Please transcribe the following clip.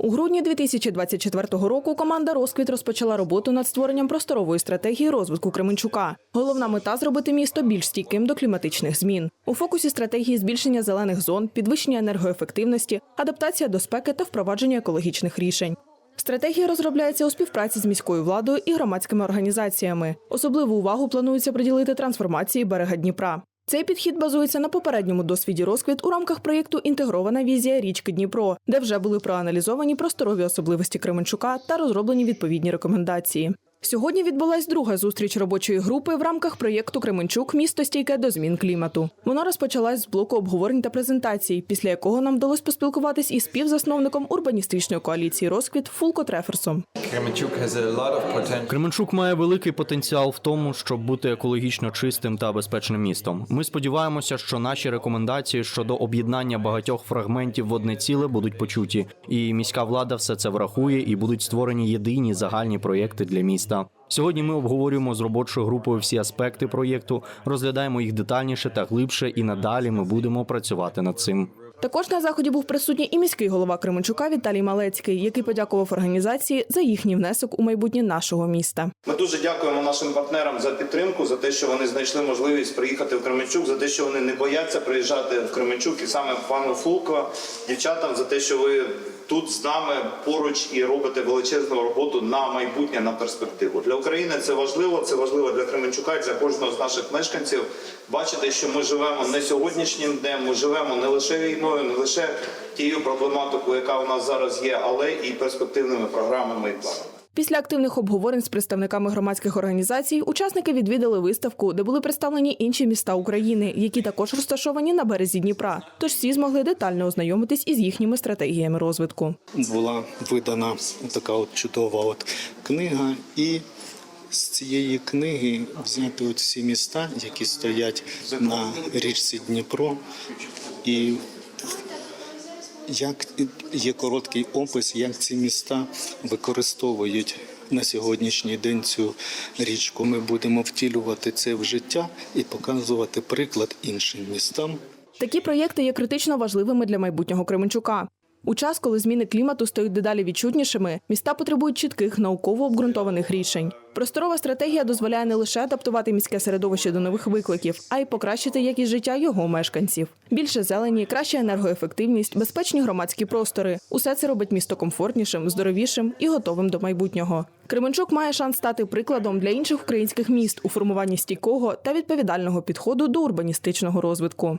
У грудні 2024 року команда Розквіт розпочала роботу над створенням просторової стратегії розвитку Кременчука. Головна мета зробити місто більш стійким до кліматичних змін. У фокусі стратегії збільшення зелених зон, підвищення енергоефективності, адаптація до спеки та впровадження екологічних рішень. Стратегія розробляється у співпраці з міською владою і громадськими організаціями. Особливу увагу планується приділити трансформації берега Дніпра. Цей підхід базується на попередньому досвіді розквіт у рамках проєкту Інтегрована візія річки Дніпро, де вже були проаналізовані просторові особливості Кременчука та розроблені відповідні рекомендації. Сьогодні відбулась друга зустріч робочої групи в рамках проєкту Кременчук місто стійке до змін клімату. Вона розпочалась з блоку обговорень та презентацій, після якого нам вдалося поспілкуватись із співзасновником урбаністичної коаліції Розквіт Фулко Треферсом. Кременчук має великий потенціал в тому, щоб бути екологічно чистим та безпечним містом. Ми сподіваємося, що наші рекомендації щодо об'єднання багатьох фрагментів в одне ціле будуть почуті, і міська влада все це врахує і будуть створені єдині загальні проєкти для міста. Сьогодні ми обговорюємо з робочою групою всі аспекти проєкту, розглядаємо їх детальніше та глибше, і надалі ми будемо працювати над цим. Також на заході був присутній і міський голова Кременчука Віталій Малецький, який подякував організації за їхній внесок у майбутнє нашого міста. Ми дуже дякуємо нашим партнерам за підтримку, за те, що вони знайшли можливість приїхати в Кременчук, за те, що вони не бояться приїжджати в Кременчук, і саме пану Фулко, дівчатам, за те, що ви тут з нами поруч і робите величезну роботу на майбутнє, на перспективу. Для України це важливо, це важливо для Кременчука і для кожного з наших мешканців. Бачити, що ми живемо не сьогоднішнім днем, ми живемо не лише війною, не лише тією проблематикою, яка у нас зараз є, але і перспективними програмами і планами. Після активних обговорень з представниками громадських організацій учасники відвідали виставку, де були представлені інші міста України, які також розташовані на березі Дніпра. Тож всі змогли детально ознайомитись із їхніми стратегіями розвитку. була видана така от чудова от книга, і з цієї книги взяти от всі міста, які стоять на річці Дніпро, і як є короткий опис, як ці міста використовують на сьогоднішній день цю річку. Ми будемо втілювати це в життя і показувати приклад іншим містам. Такі проєкти є критично важливими для майбутнього Кременчука. У час, коли зміни клімату стають дедалі відчутнішими, міста потребують чітких науково обґрунтованих рішень. Просторова стратегія дозволяє не лише адаптувати міське середовище до нових викликів, а й покращити якість життя його мешканців. Більше зелені, краща енергоефективність, безпечні громадські простори усе це робить місто комфортнішим, здоровішим і готовим до майбутнього. Кременчук має шанс стати прикладом для інших українських міст у формуванні стійкого та відповідального підходу до урбаністичного розвитку.